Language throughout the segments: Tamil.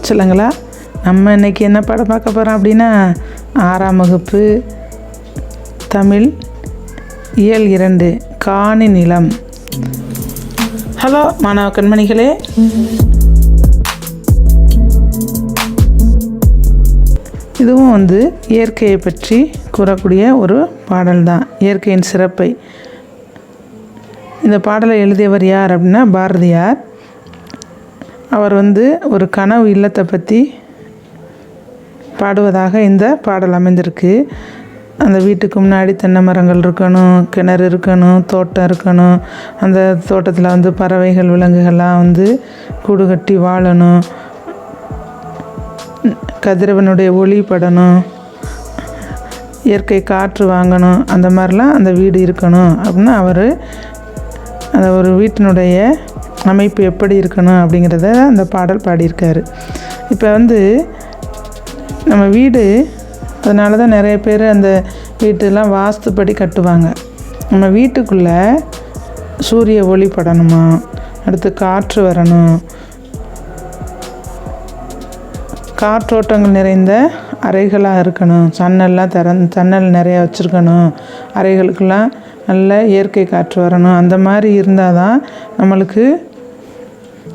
சொல்லுங்களா? நம்ம இன்னைக்கு என்ன படம் பார்க்க போகிறோம் அப்படின்னா ஆறாம் வகுப்பு தமிழ் இயல் இரண்டு காணி நிலம். ஹலோ மாணவ கண்மணிகளே. இதுவும் வந்து இயற்கையை பற்றி கூறக்கூடிய ஒரு பாடல் தான். இயற்கையின் சிறப்பை. இந்த பாடலை எழுதியவர் யார் அப்படின்னா பாரதியார். அவர் வந்து ஒரு கனவு இல்லத்தை பற்றி பாடுவதாக இந்த பாடல் அமைந்திருக்கு. அந்த வீட்டுக்கு முன்னாடி தென்னை மரங்கள் இருக்கணும் கிணறு இருக்கணும் தோட்டம் இருக்கணும். அந்த தோட்டத்தில் வந்து பறவைகள் விலங்குகள்லாம் வந்து கூடு கட்டி வாழணும். கதிரவனுடைய ஒளி படணும். இயற்கை காற்று வாங்கணும். அந்த மாதிரிலாம் அந்த வீடு இருக்கணும். அப்படின்னு அவர் அந்த ஒரு வீட்டினுடைய அமைப்பு எப்படி இருக்கணும் அப்படிங்கிறத அந்த பாடல் பாடியிருக்காரு. இப்போ வந்து நம்ம வீடு அதனால தான் நிறைய பேர் அந்த வீட்டெல்லாம் வாஸ்துப்படி கட்டுவாங்க. நம்ம வீட்டுக்குள்ளே சூரிய ஒளி படணுமா? அடுத்து காற்று வரணும். காற்றோட்டங்கள் நிறைந்த அறைகளாக இருக்கணும். சன்னல்லாம் திறந் சன்னல் நிறையா வச்சுருக்கணும். அறைகளுக்கெல்லாம் நல்ல இயற்கை காற்று வரணும். அந்த மாதிரி இருந்தால் தான் நம்மளுக்கு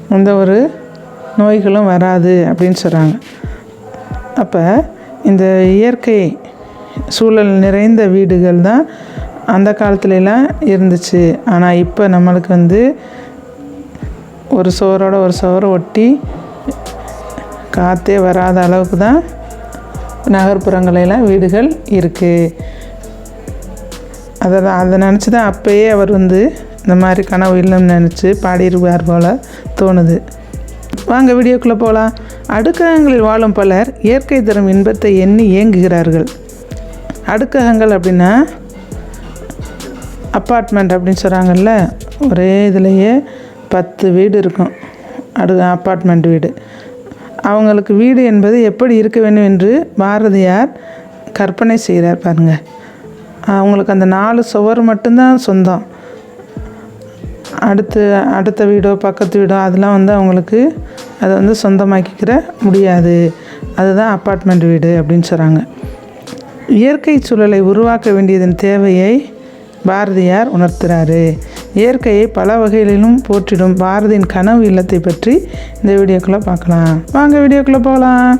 எந்த ஒரு நோய்களும் வராது அப்படின்னு சொல்கிறாங்க அப்போ இந்த இயற்கை சூழல் நிறைந்த வீடுகள் தான் அந்த காலத்துலலாம் இருந்துச்சு. ஆனால் இப்போ நம்மளுக்கு வந்து ஒரு சோரோட ஒரு சோறு ஒட்டி காற்றே வராத அளவுக்கு தான் நகர்ப்புறங்களெல்லாம் வீடுகள் இருக்குது அதை தான் அதை நினச்சி தான் அப்போயே அவர் வந்து இந்த மாதிரி கனவு இல்லைன்னு நினச்சி பாடிடுவார் போல் தோணுது. வாங்க வீடியோக்குள்ளே போகலாம் அடுக்ககங்களில் வாழும் பலர் இயற்கை தரும் இன்பத்தை எண்ணி ஏங்குகிறார்கள். அடுக்ககங்கள் அப்படின்னா அப்பார்ட்மெண்ட் அப்படின்னு சொல்கிறாங்கல்ல ஒரே இதுலேயே பத்து வீடு இருக்கும். அடு அப்பார்ட்மெண்ட் வீடு. அவங்களுக்கு வீடு என்பது எப்படி இருக்க வேண்டும் என்று பாரதியார் கற்பனை செய்கிறார் பாருங்கள் அவங்களுக்கு அந்த நாலு சுவர் மட்டும்தான் சொந்தம். அடுத்து அடுத்த வீடோ பக்கத்து வீடோ அதெல்லாம் வந்து அவங்களுக்கு அதை வந்து சொந்தமாக்கிக்கிற முடியாது. அதுதான் அப்பார்ட்மெண்ட் வீடு அப்படின்னு சொல்கிறாங்க இயற்கை சூழலை உருவாக்க வேண்டியதன் தேவையை பாரதியார் உணர்த்துறாரு. இயற்கையை பல வகைகளிலும் போற்றிடும் பாரதியின் கனவு இல்லத்தை பற்றி இந்த வீடியோக்குள்ளே பார்க்கலாம். வாங்க வீடியோக்குள்ளே போகலாம்.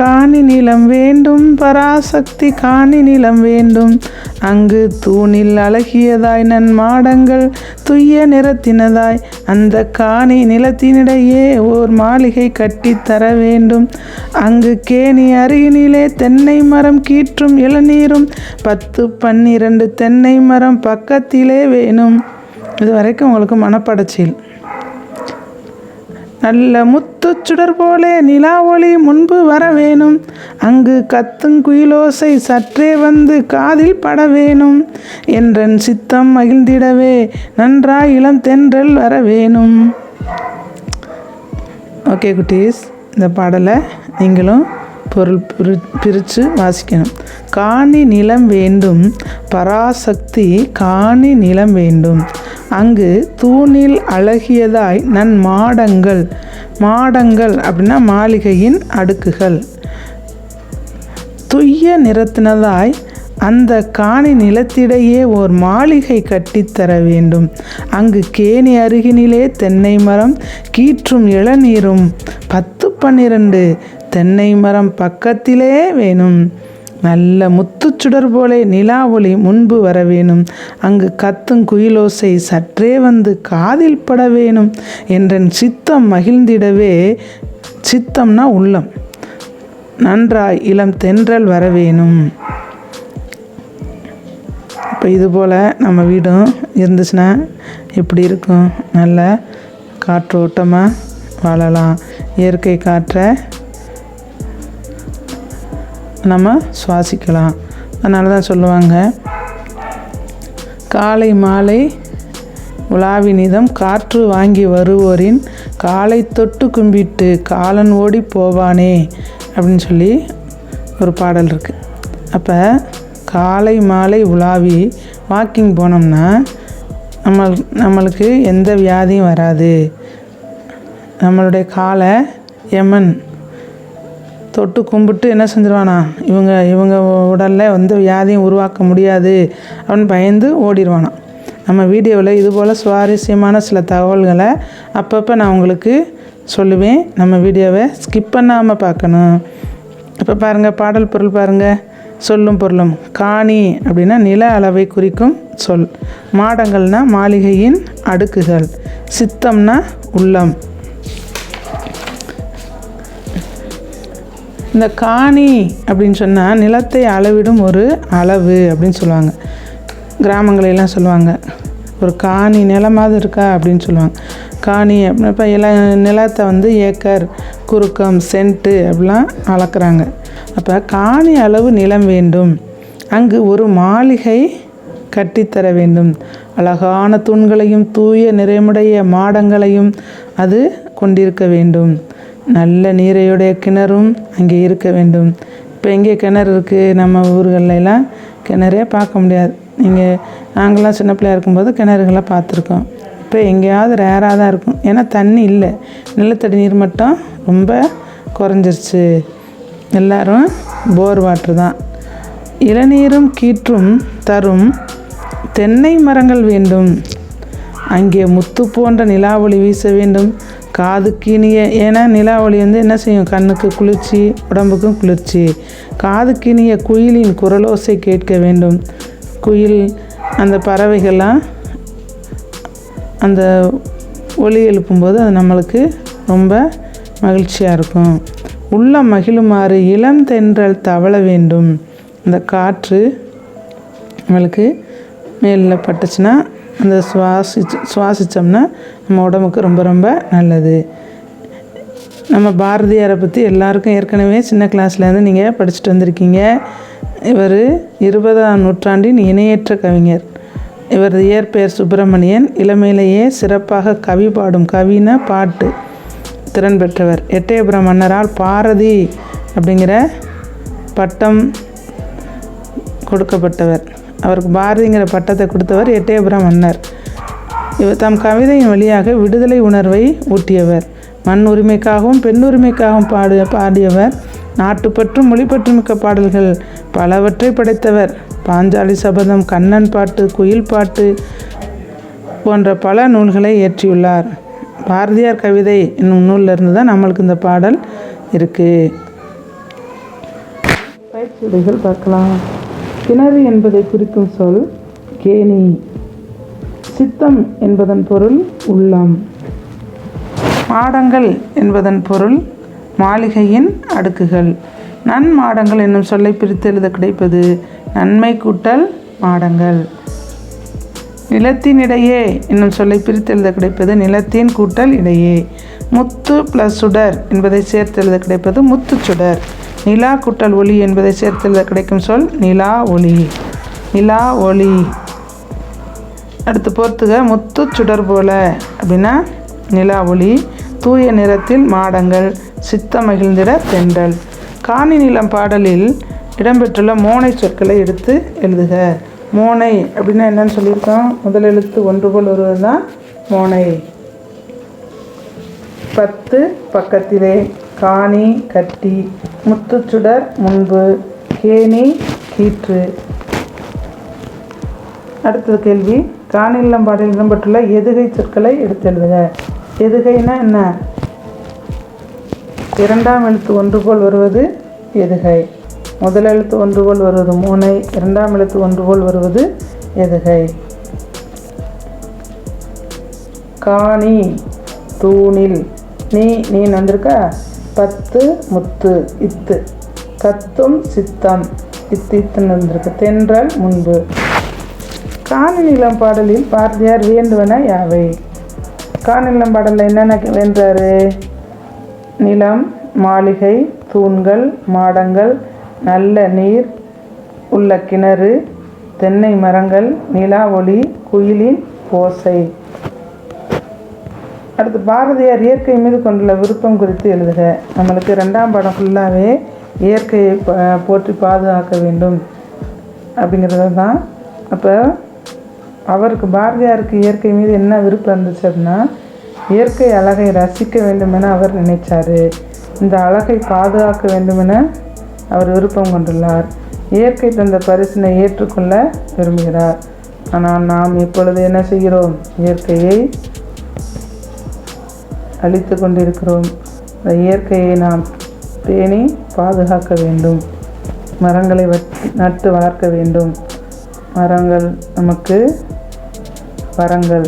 காணி நிலம் வேண்டும் பராசக்தி காணி நிலம் வேண்டும். அங்கு தூணில் அழகியதாய் நன் மாடங்கள் துய்ய நிறத்தினதாய் அந்த காணி நிலத்தினிடையே ஓர் மாளிகை கட்டித் தர வேண்டும். அங்கு கேணி அருகினிலே தென்னை மரம் கீற்றும் இளநீரும் பத்து பன்னிரண்டு தென்னை மரம் பக்கத்திலே வேணும். இதுவரைக்கும் உங்களுக்கு மனப்படச்சில். நல்ல முத்து சுடர் போலே நிலா ஒளி முன்பு வர வேணும். அங்கு கத்தும் குயிலோசை சற்றே வந்து காதில் பட வேணும். என்றன் சித்தம் மகிழ்ந்திடவே நன்றாய் இளம் தென்றல் வர வேணும். ஓகே குட்டீஸ் இந்த பாடலை நீங்களும் பொருள் பிரி பிரித்து வாசிக்கணும். காணி நிலம் வேண்டும் பராசக்தி காணி நிலம் வேண்டும். அங்கு தூணில் அழகியதாய் நன் மாடங்கள் மாடங்கள் அப்படின்னா மாளிகையின் அடுக்குகள். துய்ய நிறத்தினதாய் அந்த காணி நிலத்திடையே ஓர் மாளிகை கட்டித்தர வேண்டும். அங்கு கேணி அருகினிலே தென்னை மரம் கீற்றும் இளநீரும் பத்து பன்னிரண்டு தென்னை மரம் பக்கத்திலே வேணும். நல்ல முத்துச்சுடர் போலே நிலா ஒளி முன்பு வர வேணும். அங்கு கத்தும் குயிலோசை சற்றே வந்து காதில் பட வேணும் என்றன் சித்தம் மகிழ்ந்திடவே சித்தம்னா உள்ளம். நன்றாய் இளம் தென்றல் வர வேணும். இப்போ இது போல் நம்ம வீடும் இருந்துச்சுன்னா எப்படி இருக்கும்? நல்ல காற்றோட்டமாக வாழலாம். இயற்கை காற்றை நம்ம சுவாசிக்கலாம். அதனால தான் சொல்லுவாங்க காலை மாலை உலாவினிதம் காற்று வாங்கி வருவோரின் காலை தொட்டு கும்பிட்டு காலன் ஓடி போவானே அப்படின்னு சொல்லி ஒரு பாடல் இருக்குது அப்போ காலை மாலை உலாவி வாக்கிங் போனோம்னா நம்ம நம்மளுக்கு எந்த வியாதியும் வராது. நம்மளுடைய காலை யமன் தொட்டு கும்பிட்டு என்ன செஞ்சிருவானா? இவங்க இவங்க உடலில் வந்து வியாதியும் உருவாக்க முடியாது அப்படின்னு பயந்து ஓடிடுவானாம் நம்ம வீடியோவில் இதுபோல் சுவாரஸ்யமான சில தகவல்களை அப்பப்போ நான் உங்களுக்கு சொல்லுவேன். நம்ம வீடியோவை ஸ்கிப் பண்ணாமல் பார்க்கணும். இப்போ பாருங்கள் பாடல் பொருள் பாருங்கள் சொல்லும் பொருளும். காணி அப்படின்னா நில அளவை குறிக்கும் சொல். மாடங்கள்னா மாளிகையின் அடுக்குகள். சித்தம்னா உள்ளம். இந்த காணி அப்படின்னு சொன்னால் நிலத்தை அளவிடும் ஒரு அளவு அப்படின்னு சொல்லுவாங்க. கிராமங்களெல்லாம் சொல்லுவாங்க. ஒரு காணி நிலமாவது இருக்கா அப்படின்னு சொல்லுவாங்க. காணி அப்படின்னா இப்போ இல நிலத்தை வந்து ஏக்கர் குறுக்கம் சென்ட்டு அப்படிலாம் அளக்குறாங்க. அப்போ காணி அளவு நிலம் வேண்டும். அங்கு ஒரு மாளிகை கட்டித்தர வேண்டும். அழகான தூண்களையும் தூய நிறைமுடைய மாடங்களையும் அது கொண்டிருக்க வேண்டும். நல்ல நீரையுடைய கிணறும் அங்கே இருக்க வேண்டும். இப்போ எங்கே கிணறு இருக்குது நம்ம ஊர்களெலாம் கிணறே பார்க்க முடியாது. நீங்கள் நாங்களாம் சின்ன பிள்ளையா இருக்கும்போது கிணறுகளை பார்த்துருக்கோம். இப்போ எங்கேயாவது ரேராக தான் இருக்கும். ஏன்னா தண்ணி இல்லை. நிலத்தடி நீர் மட்டும் ரொம்ப குறைஞ்சிருச்சு. எல்லாரும் போர் வாட்ரு தான். இளநீரும் கீற்றும் தரும் தென்னை மரங்கள் வேண்டும். அங்கே முத்து போன்ற நிலாவொளி வீச வேண்டும். காதுக்கு இனிய ஏன்னா நிலாவொளி வந்து என்ன செய்யும்? கண்ணுக்கு குளிர்ச்சி உடம்புக்கும் குளிர்ச்சி. காதுக்கு இனிய குயிலின் குரலோசை கேட்க வேண்டும். குயில் அந்த பறவைகள்லாம் அந்த ஒலி எழுப்பும்போது அது நம்மளுக்கு ரொம்ப மகிழ்ச்சியாக இருக்கும். உள்ள மகிழுமாறு இளம் தென்றல் தவழ வேண்டும். அந்த காற்று நம்மளுக்கு மேலில் பட்டுச்சுன்னா அந்த சுவாசிச்சு சுவாசித்தோம்னா நம்ம உடம்புக்கு ரொம்ப ரொம்ப நல்லது. நம்ம பாரதியாரை பற்றி எல்லாருக்கும் ஏற்கனவே சின்ன கிளாஸ்லேருந்து நீங்கள் படிச்சுட்டு வந்திருக்கீங்க. இவர் இருபதாம் நூற்றாண்டின் இணையற்ற கவிஞர். இவரது இயற்பெயர் சுப்பிரமணியன். இளமையிலேயே சிறப்பாக கவி பாடும் கவின பாட்டு திறன் பெற்றவர். எட்டயபுரம் மன்னரால் பாரதி அப்படிங்கிற பட்டம் கொடுக்கப்பட்டவர். அவருக்கு பாரதிங்கிற பட்டத்தை கொடுத்தவர் எட்டயபுரம் மன்னர் இவர் தம் கவிதையின் வழியாக விடுதலை உணர்வை ஊட்டியவர். மண் உரிமைக்காகவும் பெண் உரிமைக்காகவும் பாடு பாடியவர். நாட்டுப்பற்றும் மொழிப்பற்று மிக்க பாடல்கள். பலவற்றை படைத்தவர். பாஞ்சாலி சபதம் கண்ணன் பாட்டு குயில் பாட்டு போன்ற பல நூல்களை இயற்றியுள்ளார். பாரதியார் கவிதை என்னும் நூலில் இருந்து தான் நம்மளுக்கு இந்த பாடல் இருக்குது பயிற்சியுடைகள் பார்க்கலாம். கிணறு என்பதை குறிக்கும் சொல் கேணி. சித்தம் என்பதன் பொருள் உள்ளம். மாடங்கள் என்பதன் பொருள் மாளிகையின் அடுக்குகள். நன்மாடங்கள் என்னும் சொல்லை பிரித்து எழுத கிடைப்பது நன்மை கூட்டல் மாடங்கள். நிலத்தினிடையே என்னும் சொல்லை பிரித்து எழுத கிடைப்பது நிலத்தின் கூட்டல் இடையே. முத்து ப்ளஸ் சுடர் என்பதை சேர்த்து எழுத கிடைப்பது முத்துச் சுடர். நிலா குட்டல் ஒளி என்பதை சேர்த்து கிடைக்கும் சொல் நிலா ஒளி நிலா ஒளி அடுத்து பொறுத்துக முத்துச் சுடர் போல. அப்படின்னா நிலா ஒளி தூய நிறத்தில் மாடங்கள் சித்த மகிழ்ந்திட தென்றல். காணி நிலம் பாடலில் இடம்பெற்றுள்ள மோனை சொற்களை எடுத்து எழுதுக. மோனை அப்படின்னா என்னன்னு சொல்லியிருக்கோம். முதல் எழுத்து ஒன்று போல் ஒருவர் தான் மோனை. பத்து பக்கத்திலே காணி கட்டி முத்துச்சுடர் முன்பு கேணி கீற்று. அடுத்தது கேள்வி காணிலம் பாடலில் இடம்பெற்றுள்ள எதுகை சொற்களை எடுத்து எழுதுக. எதுகைனா என்ன? இரண்டாம் எழுத்து ஒன்று போல் வருவது எதுகை. முதல் எழுத்து ஒன்று போல் வருவது மூனை இரண்டாம் எழுத்து ஒன்று போல் வருவது எதுகை. காணி தூணில் நீ நீ வந்திருக்கா பத்து முத்து இத்து. கத்தும் சித்தம் இத்து இத்துன்னு வந்திருக்கு தென்றல் முன்பு. காணநிலம் பாடலில் பாரதியார் வேண்டுவன யாவை? காணநிலம் பாடலில் என்னென்ன வேண்டாரு நிலம் மாளிகை தூண்கள் மாடங்கள் நல்ல நீர் உள்ள கிணறு தென்னை மரங்கள் நிலா ஒளி குயிலின் ஓசை. அடுத்து பாரதியார் இயற்கை மீது கொண்டுள்ள விருப்பம் குறித்து எழுதுக. நம்மளுக்கு ரெண்டாம் படம் ஃபுல்லாகவே இயற்கையை போற்றி பாதுகாக்க வேண்டும் அப்படிங்கிறது தான் அப்போ அவருக்கு பாரதியாருக்கு இயற்கை மீது என்ன விருப்பம் இருந்துச்சு அப்படின்னா இயற்கை அழகை ரசிக்க வேண்டும் என அவர் நினைச்சார். இந்த அழகை பாதுகாக்க வேண்டுமென அவர் விருப்பம் கொண்டுள்ளார். இயற்கை தந்த பரிசினை ஏற்றுக்கொள்ள விரும்புகிறார். ஆனால் நாம் இப்பொழுது என்ன செய்கிறோம்? இயற்கையை அழித்து கொண்டிருக்கிறோம் இந்த இயற்கையை நாம் பேணி பாதுகாக்க வேண்டும். மரங்களை நட்டு வளர்க்க வேண்டும். மரங்கள் நமக்கு வரங்கள்.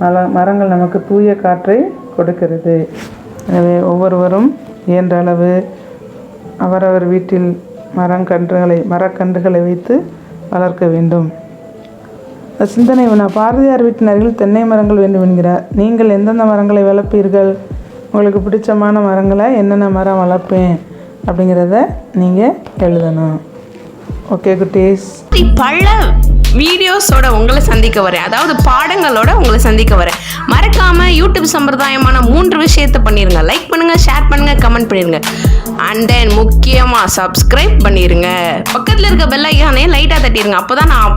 மல மரங்கள் நமக்கு தூய காற்றை கொடுக்கிறது. எனவே ஒவ்வொருவரும் இயன்ற அளவு அவரவர் வீட்டில் மரக்கன்றுகளை மரக்கன்றுகளை வைத்து வளர்க்க வேண்டும். சிந்தனை வினா. பாரதியார் வீட்டின் அருகில் தென்னை மரங்கள் வேண்டும் என்கிறார். நீங்கள் எந்தெந்த மரங்களை வளர்ப்பீர்கள்? உங்களுக்கு பிடிச்சமான மரங்களை என்னென்ன மரம் வளர்ப்பேன்? அப்படிங்கிறத நீங்கள் எழுதணும். ஓகே குட்டீஸ். பல வீடியோஸோட உங்களை சந்திக்க வரேன். அதாவது பாடங்களோட உங்களை சந்திக்க வரேன். மறக்காமல் யூடியூப் சம்பிரதாயமான மூன்று விஷயத்தை பண்ணிடுங்க லைக் பண்ணுங்க ஷேர் பண்ணுங்க கமெண்ட் பண்ணிடுங்க அண்ட் தென் முக்கியமாக சப்ஸ்கிரைப் பண்ணிடுங்க பக்கத்தில் இருக்க பெல் ஐக்கானே லைட்டாக தட்டிடுங்க அப்போ தான் நான்